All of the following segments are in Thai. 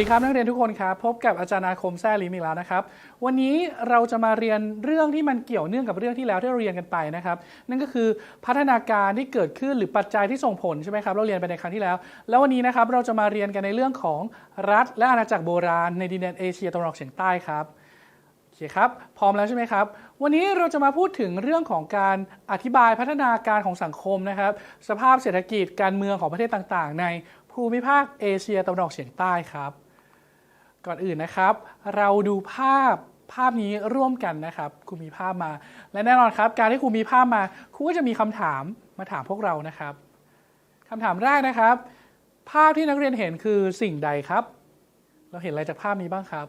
วัสดีครับนักเรียนทุกคนครับพบกับอาจารย์อาคมแซ่ลิมอีกแล้วนะครับ วันนี้เราจะมาเรียนเรื่องที่มันเกี่ยวเนื่องกับเรื่องที่แล้วที่เราเรียนกันไปนะครับ นั่นก็คือพัฒนาการที่เกิดขึ้นหรือปัจจัยที่ส่งผลใช่ไหมครับเราเรียนไปในครั้งที่แล้ว แล้ววันนี้นะครับเราจะมาเรียนกันในเรื่องของรัฐและอาณาจักรโบราณในดินแดนเอเชียตะวันออกเฉียงใต้ครับโอเคครับพร้อมแล้วใช่ไหมครับวันนี้เราจะมาพูดถึงเรื่องของการอธิบายพัฒนาการของสังคมนะครับ สภาพเศรษฐกิจการเมืองของประเทศต่างๆ ในภูมิภาคเอเชียตะวันออกเฉียงใต้ครับ ก่อนอื่นนะครับ เราดูภาพภาพนี้ร่วมกันนะครับครูมีภาพมา และแน่นอนครับ การที่ครูมีภาพมาครูก็จะมีคำถามมาถามพวกเรานะครับคำถามแรกนะครับ ภาพที่นักเรียนเห็นคือสิ่งใดครับ เราเห็นอะไรจากภาพนี้บ้างครับ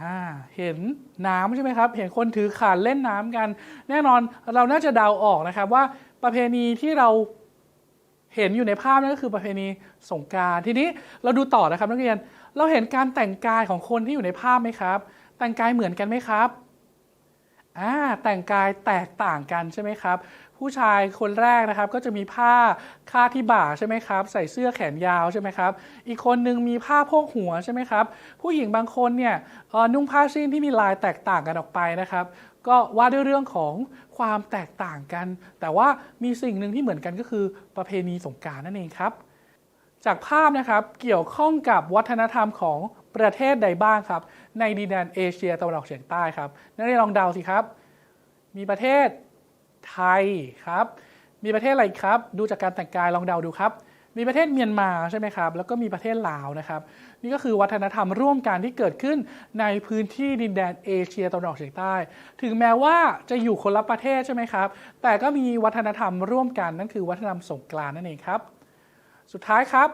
อ่าเห็นน้ำใช่ไหมครับ เห็นคนถือขันเล่นน้ำกัน แน่นอนเราน่าจะเดาออกนะครับว่าประเพณีที่เราเห็นอยู่ในภาพนั่นก็คือประเพณีสงกรารทีนี้เราดูต่อนะครับนักเรียน เราเห็นการแต่งกายของคนที่อยู่ในภาพไหมครับ แต่งกายเหมือนกันไหมครับอ่าแต่งกายแตกต่างกันใช่ไหมครับ ผู้ชายคนแรกนะครับก็จะมีผ้าคาดที่บ่าใช่ไหมครับ ใส่เสื้อแขนยาวใช่ไหมครับ อีกคนนึงมีผ้าโพกหัวใช่ไหมครับ ผู้หญิงบางคนเนี่ยนุ่งผ้าสิ้นที่มีลายแตกต่างกันออกไปนะครับ ก็ว่าด้วยเรื่องของความแตกต่างกัน แต่ว่ามีสิ่งหนึ่งที่เหมือนกันก็คือประเพณีสงการนั่นเองครับ จากภาพนะครับเกี่ยวข้องกับวัฒนธรรมของประเทศใดบ้างครับ ในดินแดนเอเชียตะวันออกเฉียงใต้ครับนักเรียนลองเดาสิครับ มีประเทศไทยครับ มีประเทศอะไรครับ ดูจากการแต่งกายลองเดาดูครับ มีประเทศเมียนมาใช่ไหมครับ แล้วก็มีประเทศลาวนะครับ นี่ก็คือวัฒนธรรมร่วมกันที่เกิดขึ้นในพื้นที่ดินแดนเอเชียตะวันออกเฉียงใต้ ถึงแม้ว่าจะอยู่คนละประเทศใช่ไหมครับ แต่ก็มีวัฒนธรรมร่วมกันนั่นคือวัฒนธรรมสงกรานต์นั่นเองครับ สุดท้ายครับ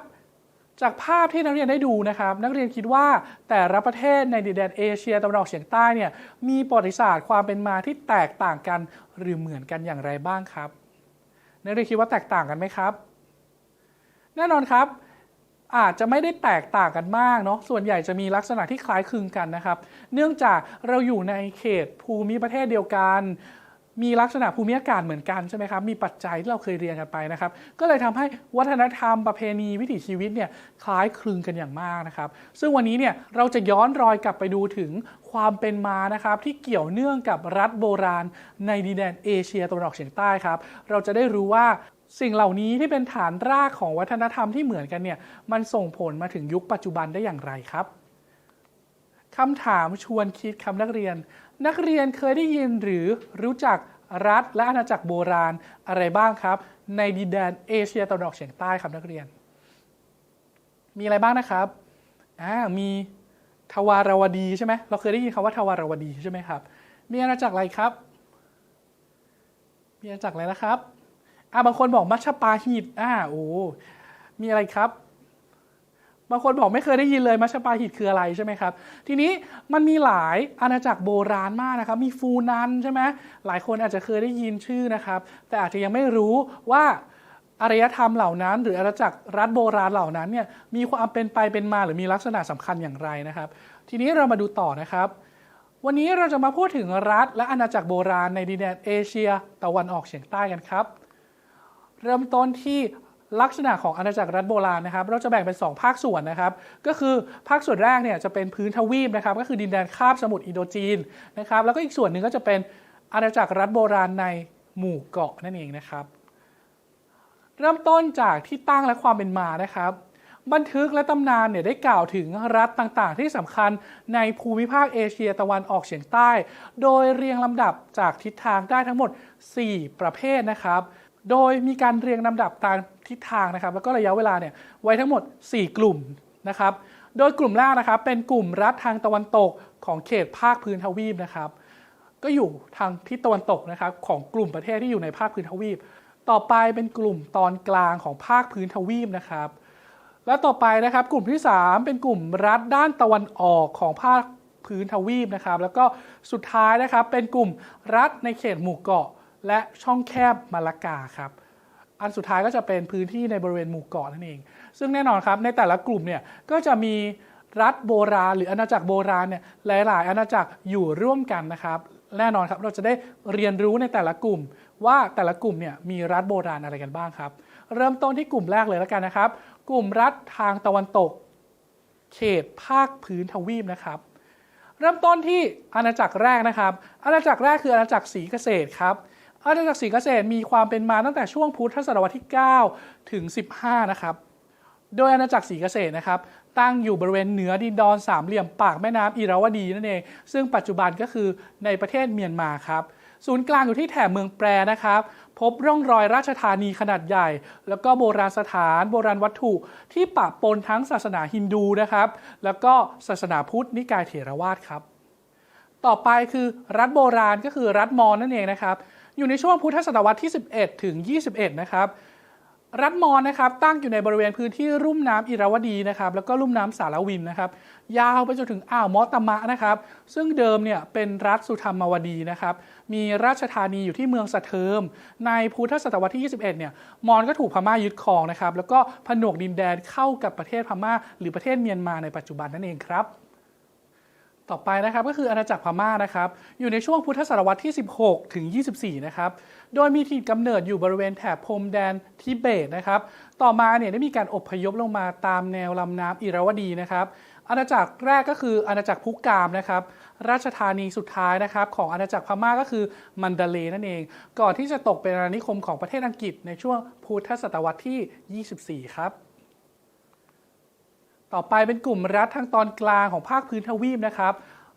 จากภาพที่นักเรียนได้ดูนะครับ นักเรียนคิดว่าแต่ละประเทศในดินแดนเอเชียตะวันออกเฉียงใต้เนี่ยมีประวัติศาสตร์ความเป็นมาที่แตกต่างกันหรือเหมือนกันอย่างไรบ้างครับ นักเรียนคิดว่าแตกต่างกันไหมครับ แน่นอนครับอาจจะไม่ได้แตกต่างกันมากเนาะ ส่วนใหญ่จะมีลักษณะที่คล้ายคลึงกันนะครับ เนื่องจากเราอยู่ในเขตภูมิประเทศเดียวกัน มีลักษณะภูมิอากาศเหมือนกันใช่ไหมครับมีปัจจัยที่เราเคยเรียนกันไปนะครับ ก็เลยทำให้วัฒนธรรมประเพณีวิถีชีวิตเนี่ยคล้ายคลึงกันอย่างมากนะครับ ซึ่งวันนี้เนี่ยเราจะย้อนรอยกลับไปดูถึงความเป็นมานะครับ ที่เกี่ยวเนื่องกับรัฐโบราณ ในดินแดนเอเชียตะวันออกเฉียงใต้ครับ เราจะได้รู้ว่าสิ่งเหล่านี้ที่เป็นฐานรากของวัฒนธรรมที่เหมือนกันเนี่ยมันส่งผลมาถึงยุคปัจจุบันได้อย่างไรครับคำถามชวนคิดคำนักเรียน นักเรียนเคยได้ยินหรือรู้จักรัฐและอาณาจักรโบราณอะไรบ้างครับ ในดินแดนเอเชียตะวันออกเฉียงใต้ครับนักเรียน มีอะไรบ้างนะครับอ่ามีทวารวดีใช่ไหมเราเคยได้ยินคำว่าทวารวดีใช่ไหมครับ มีอาณาจักรอะไรครับ มีอาณาจักรอะไรนะครับอ่าบางคนบอกมัชปาหิตอ่าโอ้มีอะไรครับ บางคนบอกไม่เคยได้ยินเลยมัชปาหิตคืออะไรใช่ไหมครับ ทีนี้มันมีหลายอาณาจักรโบราณมากนะครับ มีฟูนันใช่ไหมหลายคนอาจจะเคยได้ยินชื่อนะครับ แต่อาจจะยังไม่รู้ว่าอารยธรรมเหล่านั้น หรืออาณาจักรรัฐโบราณเหล่านั้นเนี่ยมีความเป็นไปเป็นมาหรือมีลักษณะสำคัญอย่างไรนะครับ ทีนี้เรามาดูต่อนะครับ วันนี้เราจะมาพูดถึงรัฐและอาณาจักรโบราณในดินแดนเอเชียตะวันออกเฉียงใต้กันครับ เริ่มต้นที่ ลักษณะของอาณาจักรรัฐโบราณนะครับ เราจะแบ่งเป็น 2 ภาคส่วนนะครับ ก็คือภาคส่วนแรกเนี่ยจะเป็นพื้นทวีปนะครับ ก็คือดินแดนคาบสมุทรอินโดจีนนะครับ แล้วก็อีกส่วนหนึ่งก็จะเป็นอาณาจักรรัฐโบราณในหมู่เกาะนั่นเองนะครับ เริ่มต้นจากที่ตั้งและความเป็นมานะครับ บันทึกและตำนานเนี่ยได้กล่าวถึงรัฐต่างๆ ที่สำคัญในภูมิภาคเอเชียตะวันออกเฉียงใต้ โดยเรียงลำดับจากทิศทางได้ทั้งหมด 4 ประเภทนะครับ โดยมีการเรียงลำดับตาม ทิศทางนะครับ แล้วก็ระยะเวลาเนี่ยไว้ทั้งหมด 4 กลุ่มนะครับ โดยกลุ่มแรกนะครับ เป็นกลุ่มรัฐทางตะวันตกของเขตภาคพื้นทวีปนะครับ ก็อยู่ทางทิศตะวันตกนะครับของกลุ่มประเทศที่อยู่ในภาคพื้นทวีป ต่อไปเป็นกลุ่มตอนกลางของภาคพื้นทวีปนะครับ แล้วต่อไปนะครับ กลุ่มที่ 3 เป็นกลุ่มรัฐด้านตะวันออกของภาคพื้นทวีปนะครับ แล้วก็สุดท้ายนะครับเป็นกลุ่มรัฐในเขตหมู่เกาะ และช่องแคบมาลากาครับ อันสุดท้ายก็จะเป็นพื้นที่ในบริเวณหมู่เกาะนั่นเอง ซึ่งแน่นอนครับในแต่ละกลุ่มเนี่ยก็จะมีรัฐโบราณ หรืออาณาจักรโบราณเนี่ยหลาย ๆ อาณาจักรอยู่ร่วมกันนะครับ แน่นอนครับเราจะได้เรียนรู้ในแต่ละกลุ่ม ว่าแต่ละกลุ่มเนี่ยมีรัฐโบราณอะไรกันบ้างครับ เริ่มต้นที่กลุ่มแรกเลยแล้วกันนะครับ กลุ่มรัฐทางตะวันตก เขตภาคพื้นทวีปนะครับ เริ่มต้นที่อาณาจักรแรกนะครับ อาณาจักรแรกคืออาณาจักรศรีเกษตรครับ อาณาจักรศรีเกษตรมีความเป็นมาตั้งแต่ช่วงพุทธศตวรรษที่ 9 ถึง 15 นะครับ โดยอาณาจักรศรีเกษตรนะครับ ตั้งอยู่บริเวณเหนือดินดอนสามเหลี่ยมปากแม่น้ำอิราวดีนั่นเอง ซึ่งปัจจุบันก็คือในประเทศเมียนมาครับ ศูนย์กลางอยู่ที่แถบเมืองแปรนะครับ พบร่องรอยราชธานีขนาดใหญ่ แล้วก็โบราณสถาน โบราณวัตถุที่ปะปนทั้งศาสนาฮินดูนะครับ แล้วก็ศาสนาพุทธนิกายเถรวาทครับ ต่อไปคือรัฐโบราณก็คือรัฐมอญนั่นเองนะครับ อยู่ในช่วงพุทธศตวรรษที่ 11 ถึง 21 นะครับ รัฐมอญนะครับตั้งอยู่ในบริเวณพื้นที่ลุ่มน้ำอิราวดีนะครับแล้วก็ลุ่มน้ำสารวินนะครับ ยาวไปจนถึงอ่าวมอตมะนะครับ ซึ่งเดิมเนี่ยเป็นรัฐสุธรรมวดีนะครับ มีราชธานีอยู่ที่เมืองสะเทิม ในพุทธศตวรรษที่ 21 เนี่ยมอญก็ถูกพม่ายึดครองนะครับ แล้วก็ผนวกดินแดนเข้ากับประเทศพม่า หรือประเทศเมียนมาในปัจจุบันนั่นเองครับ ต่อไปนะครับก็คืออาณาจักรพม่านะครับ อยู่ในช่วงพุทธศตวรรษที่ 16 ถึง 24 นะครับ โดยมีถิ่นกำเนิดอยู่บริเวณแถบพรมแดนทิเบตนะครับ ต่อมาเนี่ยได้มีการอพยพลงมาตามแนวลำน้ำอิราวดีนะครับ อาณาจักรแรกก็คืออาณาจักรพุกามนะครับ ราชธานีสุดท้ายนะครับ ของอาณาจักรพม่าก็คือมันดาเลนั่นเอง ก่อนที่จะตกเป็นอาณานิคมของประเทศอังกฤษในช่วงพุทธศตวรรษที่ 24 ครับ ต่อไปเป็นกลุ่มรัฐทางตอนกลางของภาคพื้นทวีปนะครับ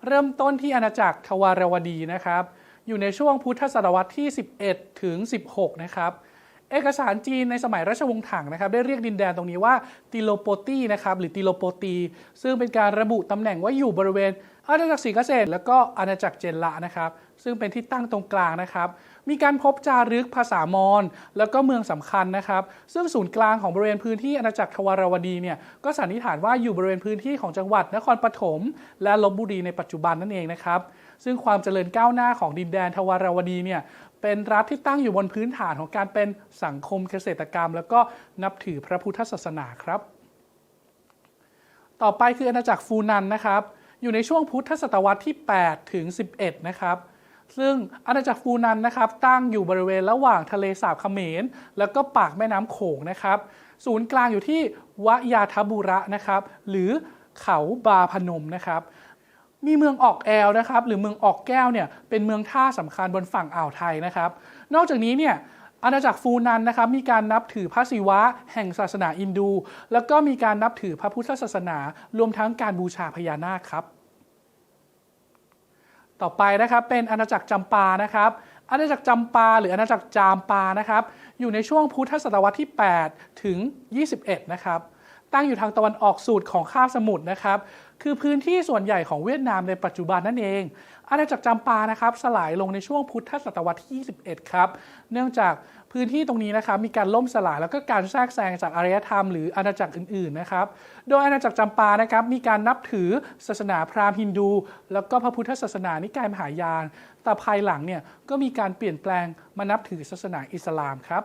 เริ่มต้นที่อาณาจักรทวารวดีนะครับ อยู่ในช่วงพุทธศตวรรษที่ 11 ถึง 16 นะครับ เอกสารจีนในสมัยราชวงศ์ถังนะครับ ได้เรียกดินแดนตรงนี้ว่าติโลโปตีนะครับหรือติโลโปตี ซึ่งเป็นการระบุตำแหน่งว่าอยู่บริเวณ อาณาจักรศรีเกษตร แล้วก็อาณาจักรเจนละนะครับ ซึ่งเป็นที่ตั้งตรงกลางนะครับ มีการพบจารึกภาษามอญแล้วก็เมืองสำคัญนะครับ ซึ่งศูนย์กลางของบริเวณพื้นที่อาณาจักรทวารวดีเนี่ยก็สันนิษฐานว่าอยู่บริเวณพื้นที่ของจังหวัดนครปฐมและลบบุรีในปัจจุบันนั่นเองนะครับ ซึ่งความเจริญก้าวหน้าของดินแดนทวารวดีเนี่ยเป็นรัฐที่ตั้งอยู่บนพื้นฐานของการเป็นสังคมเกษตรกรรม แล้วก็นับถือพระพุทธศาสนาครับ ต่อไปคืออาณาจักรฟูนันนะครับ อยู่ในช่วงพุทธศตวรรษที่ 8 ถึง 11 นะครับ ซึ่งอาณาจักรฟูนันนะครับ ตั้งอยู่บริเวณระหว่างทะเลสาบเขมร แล้วก็ปากแม่น้ำโขงนะครับ ศูนย์กลางอยู่ที่วยาทบุระนะครับ หรือเขาบาพนมนะครับ มีเมืองออกแอลนะครับ หรือเมืองออกแก้วเนี่ย เป็นเมืองท่าสำคัญบนฝั่งอ่าวไทยนะครับ นอกจากนี้เนี่ย อาณาจักรฟูนันนะครับมีการนับถือพระศิวะแห่งศาสนาอินดู แล้วก็มีการนับถือพระพุทธศาสนา รวมทั้งการบูชาพญานาคครับ ต่อไปนะครับเป็นอาณาจักรจำปานะครับอาณาจักรจำปา หรืออาณาจักรจามปานะครับอยู่ในช่วงพุทธศตวรรษที่ 8 ถึง 21 นะครับตั้งอยู่ทางตะวันออกสุดของคาบสมุทรนะครับ คือพื้นที่ส่วนใหญ่ของเวียดนามในปัจจุบันนั่นเอง อาณาจักรจำปานะครับสลายลงในช่วงพุทธศตวรรษที่ 21 ครับ เนื่องจากพื้นที่ตรงนี้นะครับมีการล่มสลายแล้วก็การแทรกแซงจากอารยธรรมหรืออาณาจักรอื่นๆนะครับ โดยอาณาจักรจำปานะครับมีการนับถือศาสนาพราหมณ์ฮินดู แล้วก็พระพุทธศาสนานิกายมหายาน แต่ภายหลังเนี่ยก็มีการเปลี่ยนแปลงมานับถือศาสนาอิสลามครับ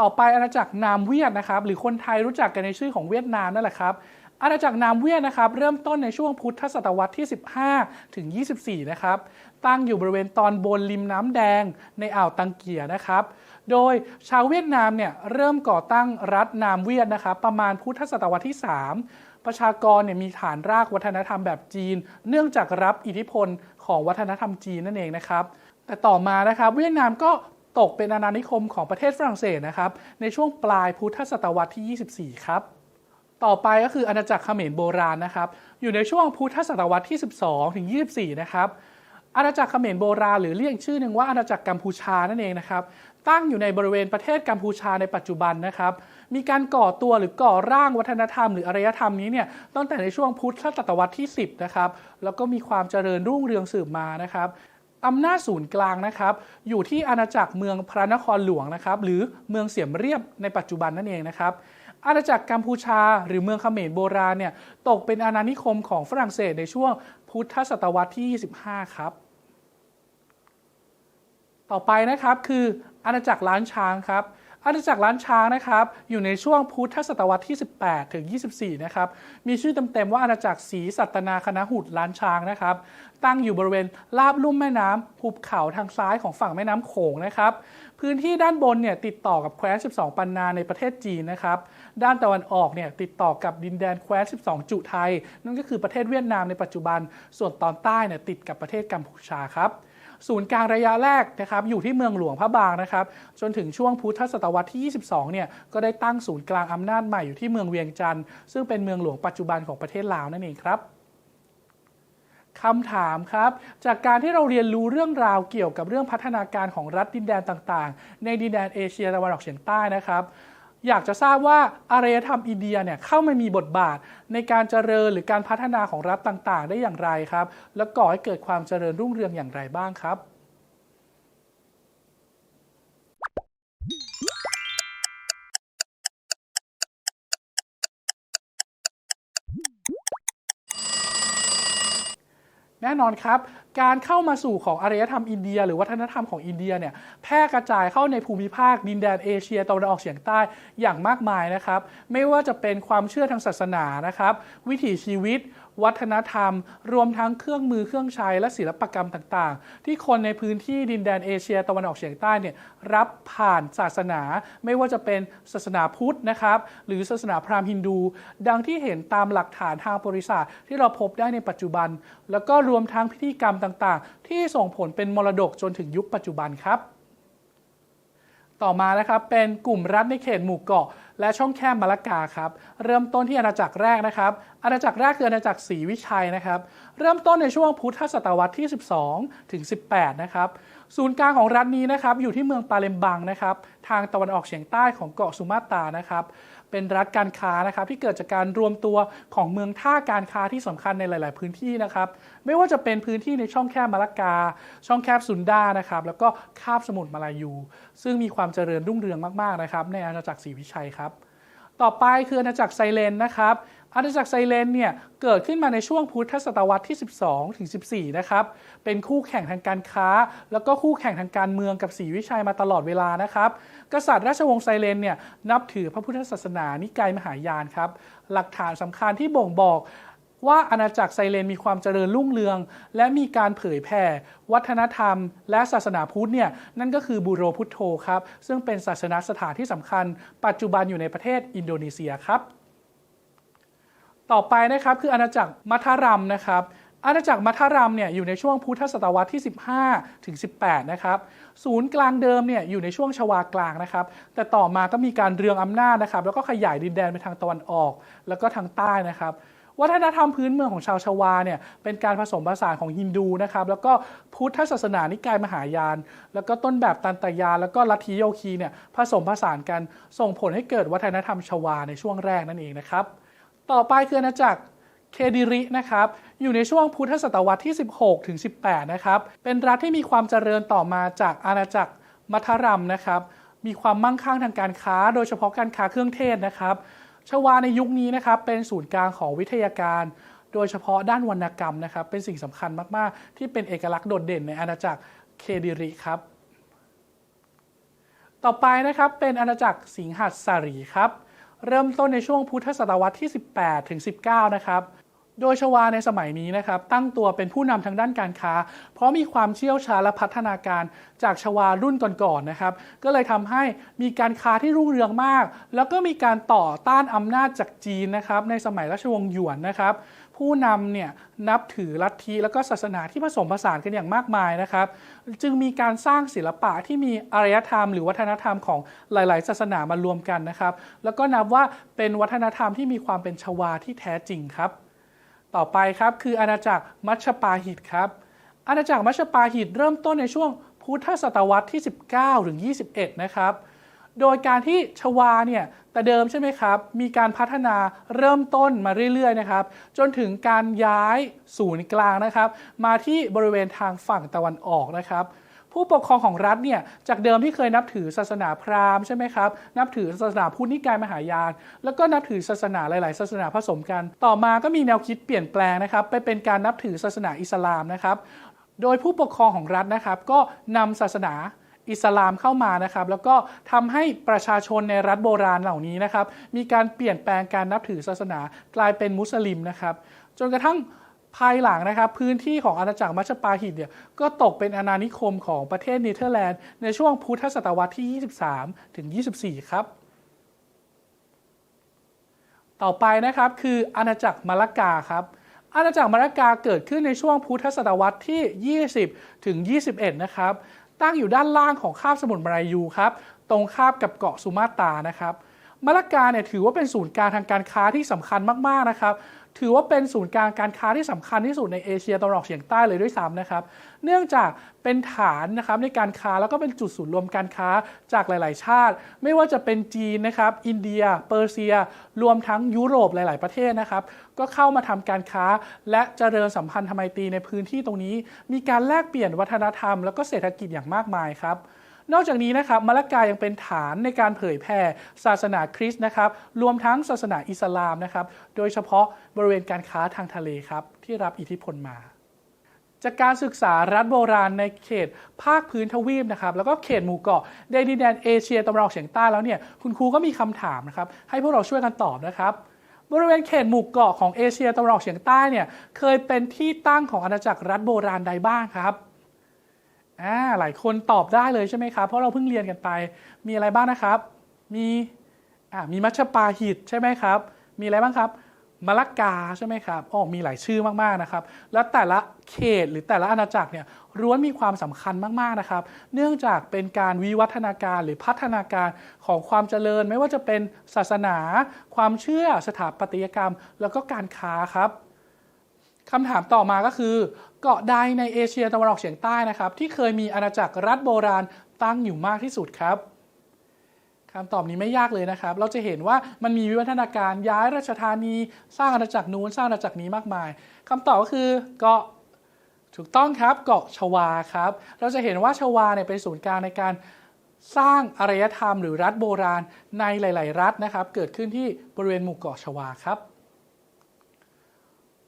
ต่อไปอาณาจักรนามเวียดนะครับ หรือคนไทยรู้จักกันในชื่อของเวียดนามนั่นแหละครับ อาณาจักรนามเวียดนะครับเริ่มต้นในช่วงพุทธศตวรรษที่ 15 ถึง 24 นะครับ ตั้งอยู่บริเวณตอนบนริมน้ำแดงในอ่าวตังเกียนะครับ โดยชาวเวียดนามเนี่ยเริ่มก่อตั้งรัฐนามเวียดนะครับ ประมาณพุทธศตวรรษที่ 3 ประชากรเนี่ยมีฐานรากวัฒนธรรมแบบจีน เนื่องจากรับอิทธิพลของวัฒนธรรมจีนนั่นเองนะครับ แต่ต่อมานะครับเวียดนามก็ตกเป็นอาณานิคมของประเทศฝรั่งเศสนะครับในช่วงปลายพุทธศตวรรษที่ 24 ครับ ต่อไปก็คืออาณาจักรเขมรโบราณนะครับ อยู่ในช่วงพุทธศตวรรษที่ 12 ถึง 24 นะครับ อาณาจักรเขมรโบราณหรือเรียกชื่อหนึ่งว่าอาณาจักรกัมพูชานั่นเองนะครับ ตั้งอยู่ในบริเวณประเทศกัมพูชาในปัจจุบันนะครับ มีการก่อตัวหรือก่อร่างวัฒนธรรมหรืออารยธรรมนี้เนี่ยตั้งแต่ในช่วงพุทธศตวรรษที่ 10 นะครับ แล้วก็มีความเจริญรุ่งเรืองสืบมานะครับอำนาจศูนย์กลางนะครับอยู่ที่อาณาจักรเมืองพระนครหลวงนะครับหรือเมืองเสียมเรียบในปัจจุบันนั่นเองนะครับ อาณาจักรกัมพูชา หรือเมืองเขมรโบราณเนี่ยตกเป็นอาณานิคมของฝรั่งเศสในช่วงพุทธศตวรรษที่ 25 ครับ ต่อไปนะครับคืออาณาจักรล้านช้างครับ อาณาจักรล้านช้างนะครับอยู่ในช่วงพุทธศตวรรษที่ 18 ถึง 24 นะครับมีชื่อเต็มๆว่าอาณาจักรศรีสัตนาคณะหุตล้านช้างนะครับตั้งอยู่บริเวณลาบลุ่มแม่น้ำหุบเขาทางซ้ายของฝั่งแม่น้ำโขงนะครับพื้นที่ด้านบนเนี่ยติดต่อกับแคว้น 12 ปันนาในประเทศจีนนะครับด้านตะวันออกเนี่ยติดต่อกับดินแดนแคว้น 12 จุไทย นั่นก็คือประเทศเวียดนามในปัจจุบัน ส่วนตอนใต้เนี่ยติดกับประเทศกัมพูชาครับ ศูนย์กลางระยะแรกนะครับอยู่ที่เมืองหลวงพระบางนะครับจนถึงช่วงพุทธศตวรรษที่ 22 เนี่ยก็ได้ตั้งศูนย์กลางอำนาจใหม่อยู่ที่เมืองเวียงจันทร์ซึ่งเป็นเมืองหลวงปัจจุบันของประเทศลาวนั่นเองครับคำถามครับ จากการที่เราเรียนรู้เรื่องราวเกี่ยวกับเรื่องพัฒนาการของรัฐดินแดนต่างๆ ในดินแดนเอเชียตะวันออกเฉียงใต้นะครับ อยากจะทราบว่าอารยธรรมอินเดียเนี่ยเข้ามามีบทบาทในการเจริญหรือการพัฒนาของรัฐต่างๆ ได้อย่างไรครับ และก่อให้เกิดความเจริญรุ่งเรืองอย่างไรบ้างครับแน่นอนครับ การเข้ามาสู่ของอารยธรรมอินเดีย หรือวัฒนธรรมของอินเดียเนี่ยแพร่กระจายเข้าในภูมิภาคดินแดนเอเชียตะวันออกเฉียงใต้อย่างมากมายนะครับ ไม่ว่าจะเป็นความเชื่อทางศาสนานะครับ วิถีชีวิต วัฒนธรรม รวมทั้งเครื่องมือเครื่องใช้และศิลปกรรมต่างๆ ที่คนในพื้นที่ดินแดนเอเชียตะวันออกเฉียงใต้เนี่ยรับผ่านศาสนา ไม่ว่าจะเป็นศาสนาพุทธนะครับ หรือศาสนาพราหมณ์ฮินดู ดังที่เห็นตามหลักฐานทางประวัติศาสตร์ที่เราพบได้ในปัจจุบัน แล้วก็รวมทั้งพิธีกรรมต่างๆ ที่ส่งผลเป็นมรดกจนถึงยุคปัจจุบันครับ ต่อมานะครับเป็นกลุ่มรัฐในเขตหมู่เกาะ และช่องแคบมาละกาครับ เริ่มต้นที่อาณาจักรแรกนะครับ อาณาจักรแรกคืออาณาจักรศรีวิชัยนะครับ เริ่มต้นในช่วงพุทธศตวรรษที่ 12 ถึง 18 นะครับศูนย์กลางของรัฐนี้นะครับอยู่ที่เมืองปาเลมบังนะครับทางตะวันออกเฉียงใต้ของเกาะสุมาตรานะครับ เป็นรัฐการค้านะครับที่เกิดจากการรวมตัวของเมืองท่าการค้าที่สำคัญในหลาย ๆ พื้นที่นะครับไม่ว่าจะเป็นพื้นที่ในช่องแคบมาลากา ช่องแคบซุนดานะครับแล้วก็คาบสมุทรมาลายู ซึ่งมีความเจริญรุ่งเรืองมาก ๆ นะครับในอาณาจักรศรีวิชัยครับต่อไปคืออาณาจักรไซเลนนะครับ อาณาจักรไซเลนเนี่ยเกิดขึ้นมาในช่วงพุทธศตวรรษที่ 12 ถึง 14 นะครับ เป็นคู่แข่งทางการค้า แล้วก็คู่แข่งทางการเมืองกับศรีวิชัยมาตลอดเวลานะครับ กษัตริย์ราชวงศ์ไซเลนเนี่ยนับถือพระพุทธศาสนานิกายมหายานครับ หลักฐานสำคัญที่บ่งบอกว่าอาณาจักรไซเลนมีความเจริญรุ่งเรือง และมีการเผยแผ่วัฒนธรรม และศาสนาพุทธเนี่ยนั่นก็คือบูโรพุทโธครับ ซึ่งเป็นศาสนาสถานที่สำคัญ ปัจจุบันอยู่ในประเทศอินโดนีเซียครับ ต่อไปนะครับคืออาณาจักรมัทรัมนะครับอาณาจักรมัทรัมเนี่ยอยู่ในช่วงพุทธศตวรรษที่ 15 ถึง 18 นะครับ ศูนย์กลางเดิมเนี่ยอยู่ในช่วงชวากลางนะครับ แต่ต่อมาก็มีการเรืองอำนาจนะครับ แล้วก็ขยายดินแดนไปทางตะวันออก แล้วก็ทางใต้นะครับ วัฒนธรรมพื้นเมืองของชาวชวาเนี่ยเป็นการผสมผสานของฮินดูนะครับ แล้วก็พุทธศาสนานิกายมหายาน แล้วก็ต้นแบบตันตยาน แล้วก็ลัทธิโยคีเนี่ยผสมผสานกันส่งผลให้เกิดวัฒนธรรมชวาในช่วงแรกนั่นเองนะครับ ต่อไปคืออาณาจักรเคดิรินะครับอยู่ในช่วงพุทธศตวรรษที่ 16 ถึง 18 นะครับ เป็นรัฐที่มีความเจริญต่อมาจากอาณาจักรมัทรัมนะครับ มีความมั่งคั่งทางการค้า โดยเฉพาะการค้าเครื่องเทศนะครับ ชวาในยุคนี้นะครับเป็นศูนย์กลางของวิทยาการ โดยเฉพาะด้านวรรณกรรมนะครับ เป็นสิ่งสำคัญมาก ๆ ที่เป็นเอกลักษณ์โดดเด่นในอาณาจักรเคดิริครับ ต่อไปนะครับเป็นอาณาจักรสิงหัสสารีครับ เริ่มต้นในช่วงพุทธศตวรรษที่ 18 ถึง 19 นะครับ โดยชวาในสมัยนี้นะครับ ตั้งตัวเป็นผู้นำทางด้านการค้า เพราะมีความเชี่ยวชาญและพัฒนาการจากชวารุ่นก่อนๆนะครับ ก็เลยทำให้มีการค้าที่รุ่งเรืองมาก แล้วก็มีการต่อต้านอำนาจจากจีนนะครับ ในสมัยราชวงศ์หยวนนะครับ ผู้นำเนี่ยนับถือลัทธิแล้วก็ศาสนาที่ผสมผสานกันอย่างมากมายนะครับ จึงมีการสร้างศิลปะที่มีอารยธรรม หรือวัฒนธรรมของหลาย ๆ ศาสนามารวมกันนะครับ แล้วก็นับว่าเป็นวัฒนธรรมที่มีความเป็นชวาที่แท้จริงครับ ต่อไปครับคืออาณาจักรมัชฌปาหิตครับอาณาจักรมัชฌปาหิตเริ่มต้นในช่วงพุทธศตวรรษที่ 19 ถึง 21 นะครับ โดยการที่ชวาเนี่ยแต่เดิมใช่ไหมครับ มีการพัฒนาเริ่มต้นมาเรื่อยๆนะครับ จนถึงการย้ายศูนย์กลางนะครับ มาที่บริเวณทางฝั่งตะวันออกนะครับผู้ปกครองของรัฐเนี่ยจากเดิมที่เคยนับถือศาสนาพราหมณ์ใช่ไหมครับนับถือศาสนาพุทธนิกายมหายาน แล้วก็นับถือศาสนาหลาย ๆ ศาสนาผสมกัน ต่อมาก็มีแนวคิดเปลี่ยนแปลงนะครับ ไปเป็นการนับถือศาสนาอิสลามนะครับ โดยผู้ปกครองของรัฐนะครับ ก็นำศาสนา อิสลามเข้ามานะครับแล้วก็ทำให้ประชาชนในรัฐโบราณเหล่านี้นะครับมีการเปลี่ยนแปลงการนับถือศาสนากลายเป็นมุสลิมนะครับจนกระทั่งภายหลังนะครับพื้นที่ของอาณาจักรมัชปาหิตเนี่ยก็ตกเป็นอาณานิคมของประเทศเนเธอร์แลนด์ในช่วงพุทธศตวรรษที่ 23 ถึง 24 ครับ ต่อไปนะครับคืออาณาจักรมาลากาครับอาณาจักรมาลากาเกิดขึ้นในช่วงพุทธศตวรรษที่ 20 ถึง 21 นะครับ ตั้งอยู่ด้านล่างของคาบสมุทรมาลายูครับ ตรงคาบกับเกาะสุมาตรานะครับมาลากาเนี่ยถือว่าเป็นศูนย์กลางทางการค้าที่สำคัญมากๆนะครับ ถือว่าเป็นศูนย์กลางการค้าที่สำคัญที่สุดในเอเชียตะวันออกเฉียงใต้เลยด้วยซ้ำนะครับ เนื่องจากเป็นฐานนะครับในการค้าแล้วก็เป็นจุดศูนย์รวมการค้าจากหลาย ๆ ชาติ ไม่ว่าจะเป็นจีนนะครับ อินเดีย เปอร์เซีย รวมทั้งยุโรปหลาย ๆ ประเทศนะครับ ก็เข้ามาทำการค้า และเจริญสัมพันธไมตรีในพื้นที่ตรงนี้ มีการแลกเปลี่ยนวัฒนธรรม แล้วก็เศรษฐกิจอย่างมากมายครับ นอกจากนี้นะครับมาลากายังเป็นฐานในการเผยแผ่ศาสนาคริสต์นะครับ รวมทั้งศาสนาอิสลามนะครับ โดยเฉพาะบริเวณการค้าทางทะเลครับ ที่รับอิทธิพลมา จากการศึกษารัฐโบราณในเขตภาคพื้นทวีปนะครับ แล้วก็เขตหมู่เกาะในดินแดนเอเชียตะวันออกเฉียงใต้แล้วเนี่ยคุณครูก็มีคำถามนะครับ ให้พวกเราช่วยกันตอบนะครับบริเวณเขตหมู่เกาะของเอเชียตะวันออกเฉียงใต้เนี่ยเคยเป็นที่ตั้งของอาณาจักรรัฐโบราณใดบ้างครับ อ่าหลายคนตอบได้เลยใช่ไหมครับ เพราะเราเพิ่งเรียนกันไป มีอะไรบ้างนะครับ มีอ่ามีมัชปาหิตใช่ไหมครับ มีอะไรบ้างครับมะละกาใช่ไหมครับอ๋อมีหลายชื่อมากๆนะครับ แล้วแต่ละเขตหรือแต่ละอาณาจักรเนี่ยล้วนมีความสำคัญมากๆนะครับ เนื่องจากเป็นการวิวัฒนาการหรือพัฒนาการของความเจริญ ไม่ว่าจะเป็นศาสนา ความเชื่อสถาปัตยกรรม แล้วก็การค้าครับคำถามต่อมาก็คือ เกาะใดในเอเชียตะวันออกเฉียงใต้นะครับ ที่เคยมีอาณาจักรรัฐโบราณตั้งอยู่มากที่สุดครับคำตอบนี้ไม่ยากเลยนะครับ เราจะเห็นว่ามันมีวิวัฒนาการย้ายราชธานี สร้างอาณาจักรนู้นสร้างอาณาจักรนี้มากมายคำตอบก็คือเกาะถูกต้องครับเกาะชวาครับ เราจะเห็นว่าชวาเนี่ยเป็นศูนย์กลางในการสร้างอารยธรรมหรือรัฐโบราณในหลาย ๆ รัฐนะครับ เกิดขึ้นที่บริเวณหมู่เกาะชวาครับ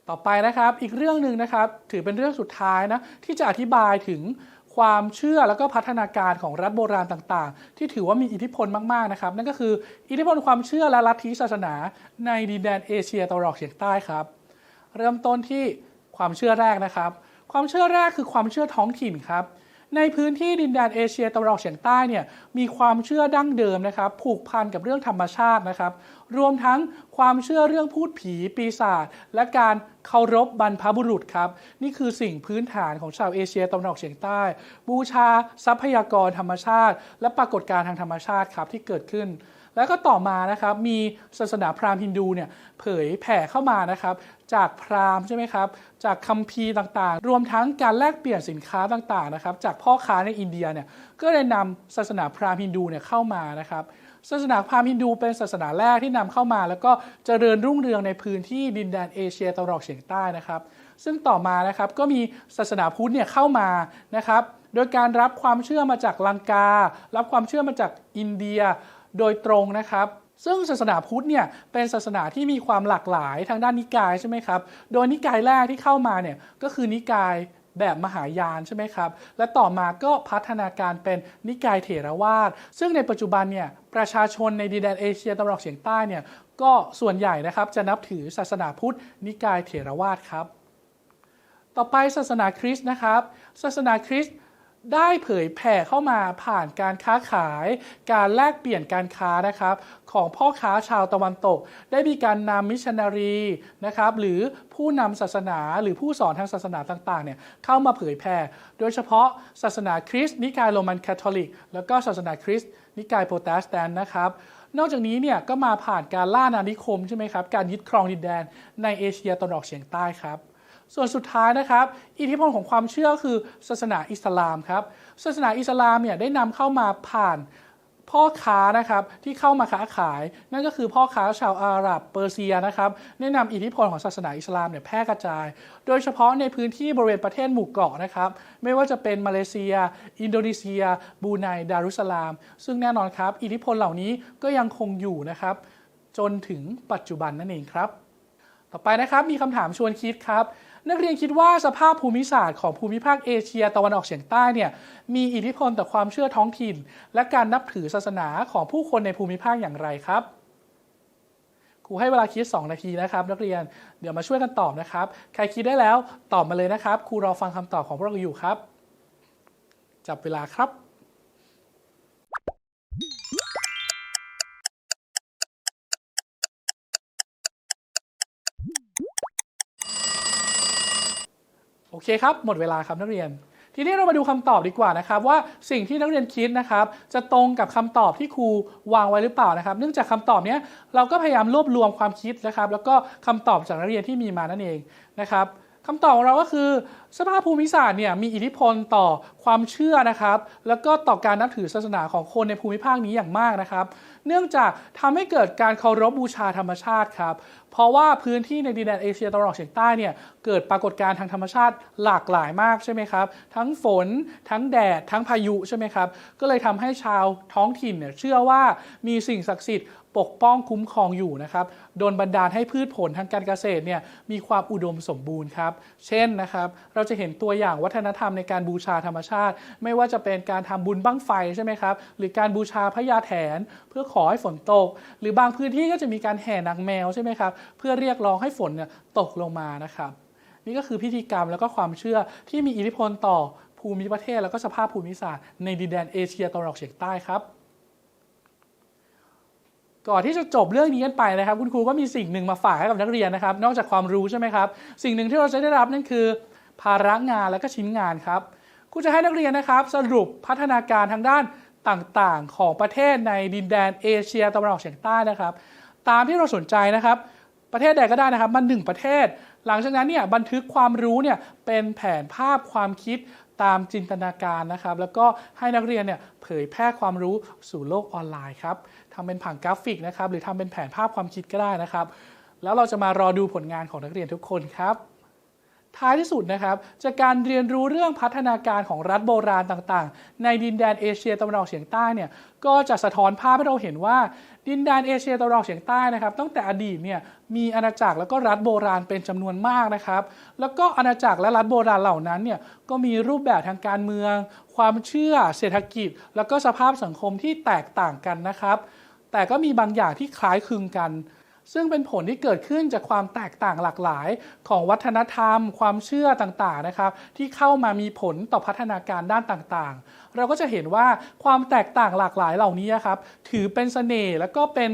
ต่อไปนะครับอีกเรื่องหนึ่งนะครับถือเป็นเรื่องสุดท้ายนะที่จะอธิบายถึงความเชื่อแล้วก็พัฒนาการของรัฐโบราณต่างๆ ที่ถือว่ามีอิทธิพลมากๆนะครับ นั่นก็คืออิทธิพลความเชื่อและลัทธิศาสนา ในดินแดนเอเชียตะวันออกเฉียงใต้ครับ เริ่มต้นที่ความเชื่อแรกนะครับ ความเชื่อแรกคือความเชื่อท้องถิ่นครับ ในพื้นที่ดินแดนเอเชียตะวันออกเฉียงใต้เนี่ยมีความเชื่อดั้งเดิมนะครับ ผูกพันกับเรื่องธรรมชาตินะครับ รวมทั้งความเชื่อเรื่องพูดผีปีศาจและการเคารพบรรพบุรุษครับ นี่คือสิ่งพื้นฐานของชาวเอเชียตะวันออกเฉียงใต้ บูชาทรัพยากรธรรมชาติ และปรากฏการณ์ทางธรรมชาติครับที่เกิดขึ้น แล้วก็ต่อมานะครับมีศาสนาพราหมณ์ฮินดูเนี่ยเผยแผ่เข้ามานะครับจากพราหมณ์ใช่ไหมครับจากคัมภีร์ต่างๆ รวมทั้งการแลกเปลี่ยนสินค้าต่างๆนะครับจากพ่อค้าในอินเดียเนี่ยก็เลยนำศาสนาพราหมณ์ฮินดูเนี่ยเข้ามานะครับศาสนาพราหมณ์ฮินดูเป็นศาสนาแรกที่นำเข้ามา แล้วก็เจริญรุ่งเรืองในพื้นที่ดินแดนเอเชียตะวันออกเฉียงใต้นะครับ ซึ่งต่อมานะครับก็มีศาสนาพุทธเนี่ยเข้ามานะครับ โดยการรับความเชื่อมาจากลังกา รับความเชื่อมาจากอินเดีย โดยตรงนะครับซึ่งศาสนาพุทธเนี่ยเป็นศาสนาที่มีความหลากหลายทางด้านนิกายใช่ไหมครับ โดยนิกายแรกที่เข้ามาเนี่ยก็คือนิกายแบบมหายานใช่ไหมครับ และต่อมาก็พัฒนาการเป็นนิกายเถรวาท ซึ่งในปัจจุบันเนี่ยประชาชนในดินแดนเอเชียตะวันออกเฉียงใต้เนี่ยก็ส่วนใหญ่นะครับจะนับถือศาสนาพุทธ นิกายเถรวาทครับ ต่อไปศาสนาคริสต์นะครับ ศาสนาคริสต์ ได้เผยแผ่เข้ามาผ่านการค้าขาย การแลกเปลี่ยนการค้านะครับ ของพ่อค้าชาวตะวันตก ได้มีการนำมิชชันนารีนะครับ หรือผู้นำศาสนาหรือผู้สอนทางศาสนาต่างๆเนี่ยเข้ามาเผยแผ่ โดยเฉพาะศาสนาคริสต์นิกายโรมันคาทอลิก แล้วก็ศาสนาคริสต์นิกายโปรเตสแตนต์นะครับนอกจากนี้เนี่ยก็มาผ่านการล่าอาณานิคมใช่ไหมครับ การยึดครองดินแดนในเอเชียตะวันออกเฉียงใต้ครับ ส่วนสุดท้ายนะครับ อิทธิพลของความเชื่อคือศาสนาอิสลามครับศาสนาอิสลามเนี่ยได้นำเข้ามาผ่านพ่อค้านะครับที่เข้ามาค้าขาย นั่นก็คือพ่อค้าชาวอาหรับเปอร์เซียนะครับได้นำอิทธิพลของศาสนาอิสลามเนี่ยแพร่กระจาย โดยเฉพาะในพื้นที่บริเวณประเทศหมู่เกาะนะครับ ไม่ว่าจะเป็นมาเลเซีย อินโดนีเซียบูไนดารุสลาม ซึ่งแน่นอนครับ อิทธิพลเหล่านี้ก็ยังคงอยู่นะครับ จนถึงปัจจุบันนั่นเองครับ ต่อไปนะครับมีคำถามชวนคิดครับ นักเรียนคิดว่าสภาพภูมิศาสตร์ของภูมิภาคเอเชียตะวันออกเฉียงใต้เนี่ยมีอิทธิพลต่อความเชื่อท้องถิ่น และการนับถือศาสนาของผู้คนในภูมิภาคอย่างไรครับครูให้เวลาคิด 2 นาทีนะครับ นักเรียนเดี๋ยวมาช่วยกันตอบนะครับ ใครคิดได้แล้วตอบมาเลยนะครับครูรอฟังคำตอบของพวกเราอยู่ครับ จับเวลาครับ โอเคครับ หมดเวลาครับนักเรียน ทีนี้เรามาดูคำตอบดีกว่านะครับ ว่าสิ่งที่นักเรียนคิดนะครับ จะตรงกับคำตอบที่ครูวางไว้หรือเปล่านะครับ เนื่องจากคำตอบนี้เราก็พยายามรวบรวมความคิดนะครับ แล้วก็คำตอบจากนักเรียนที่มีมานั่นเองนะครับคำตอบของเราก็คือสภาพภูมิศาสตร์เนี่ยมีอิทธิพลต่อความเชื่อนะครับ แล้วก็ต่อการนับถือศาสนาของคนในภูมิภาคนี้อย่างมากนะครับ เนื่องจากทำให้เกิดการเคารพบูชาธรรมชาติครับ เพราะว่าพื้นที่ในดินแดนเอเชียตะวันออกเฉียงใต้เนี่ยเกิดปรากฏการณ์ทางธรรมชาติหลากหลายมากใช่ไหมครับ ทั้งฝน ทั้งแดด ทั้งพายุใช่ไหมครับ ก็เลยทำให้ชาวท้องถิ่นเนี่ยเชื่อว่ามีสิ่งศักดิ์สิทธิ์ปกป้องคุ้มครองอยู่นะครับโดนบันดาลให้พืชผลทางการเกษตรเนี่ยมีความอุดมสมบูรณ์ครับ เช่นนะครับเราจะเห็นตัวอย่างวัฒนธรรมในการบูชาธรรมชาติ ไม่ว่าจะเป็นการทำบุญบั้งไฟใช่ไหมครับ หรือการบูชาพระยาแถน เพื่อขอให้ฝนตก หรือบางพื้นที่ก็จะมีการแห่นางแมวใช่ไหมครับ เพื่อเรียกร้องให้ฝนเนี่ยตกลงมานะครับ นี่ก็คือพิธีกรรมแล้วก็ความเชื่อที่มีอิทธิพลต่อภูมิประเทศแล้วก็สภาพภูมิศาสตร์ในดินแดนเอเชียตะวันออกเฉียงใต้ครับก่อนที่จะจบเรื่องนี้กันไปนะครับ คุณครูก็มีสิ่งหนึ่งมาฝากให้กับนักเรียนนะครับ นอกจากความรู้ใช่ไหมครับ สิ่งหนึ่งที่เราจะได้รับนั่นคือ ภาระงานและก็ชิ้นงานครับครูจะให้นักเรียนนะครับ สรุปพัฒนาการทางด้านต่างๆ ของประเทศในดินแดนเอเชียตะวันออกเฉียงใต้นะครับ ตามที่เราสนใจนะครับ ประเทศใดก็ได้นะครับ มันหนึ่งประเทศ หลังจากนั้นเนี่ยบันทึกความรู้เนี่ยเป็นแผนภาพความคิดตามจินตนาการนะครับ แล้วก็ให้นักเรียนเนี่ยเผยแพร่ความรู้สู่โลกออนไลน์ครับทำเป็นผังกราฟิกนะครับ หรือทำเป็นแผนภาพความคิดก็ได้นะครับ แล้วเราจะมารอดูผลงานของนักเรียนทุกคนครับ ท้ายที่สุดนะครับจากการเรียนรู้เรื่องพัฒนาการของรัฐโบราณต่างๆ ในดินแดนเอเชียตะวันออกเฉียงใต้เนี่ยก็จะสะท้อนภาพให้เราเห็นว่า ดินแดนเอเชียตะวันออกเฉียงใต้นะครับตั้งแต่อดีตเนี่ยมีอาณาจักรแล้วก็รัฐโบราณเป็นจำนวนมากนะครับ แล้วก็อาณาจักรและรัฐโบราณเหล่านั้นเนี่ยก็มีรูปแบบทางการเมือง ความเชื่อ เศรษฐกิจ แล้วก็สภาพสังคมที่แตกต่างกันนะครับ แต่ก็มีบางอย่างที่คล้ายคลึงกัน ซึ่งเป็นผลที่เกิดขึ้นจากความแตกต่างหลากหลายของวัฒนธรรม ความเชื่อต่างๆนะครับ ที่เข้ามามีผลต่อพัฒนาการด้านต่างๆ เราก็จะเห็นว่าความแตกต่างหลากหลายเหล่านี้ครับถือเป็นเสน่ห์และก็เป็น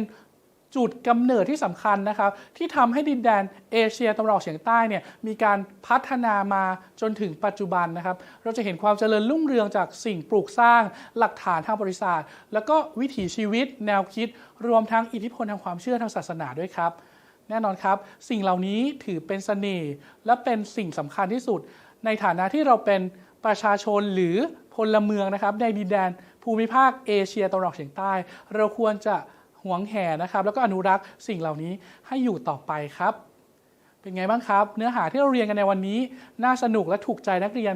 จุดกำเนิดที่สำคัญนะครับ ที่ทำให้ดินแดนเอเชียตะวันออกเฉียงใต้เนี่ยมีการพัฒนามาจนถึงปัจจุบันนะครับ เราจะเห็นความเจริญรุ่งเรืองจากสิ่งปลูกสร้าง หลักฐานทางบริษัทแล้วก็วิถีชีวิต แนวคิด รวมทั้งอิทธิพลทางความเชื่อทางศาสนาด้วยครับ แน่นอนครับ สิ่งเหล่านี้ถือเป็นเสน่ห์และเป็นสิ่งสำคัญที่สุด ในฐานะที่เราเป็นประชาชนหรือพลเมืองนะครับในดินแดนภูมิภาคเอเชียตะวันออกเฉียงใต้ เราควรจะ หวงแหนนะครับ แล้วก็อนุรักษ์สิ่งเหล่านี้ให้อยู่ต่อไปครับ เป็นไงบ้างครับ เนื้อหาที่เราเรียนกันในวันนี้ น่าสนุกและถูกใจนักเรียน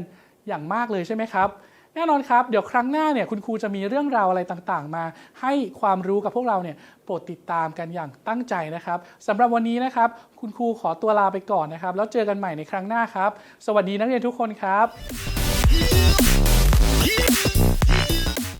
อย่างมากเลยใช่ไหมครับแน่นอนครับ เดี๋ยวครั้งหน้าเนี่ยคุณครูจะมีเรื่องราวอะไรต่างๆ มา ให้ความรู้กับพวกเราเนี่ยโปรดติดตามกันอย่างตั้งใจนะครับสำหรับวันนี้นะครับ คุณครูขอตัวลาไปก่อนนะครับ แล้วเจอกันใหม่ในครั้งหน้าครับ สวัสดีนักเรียนทุกคนครับ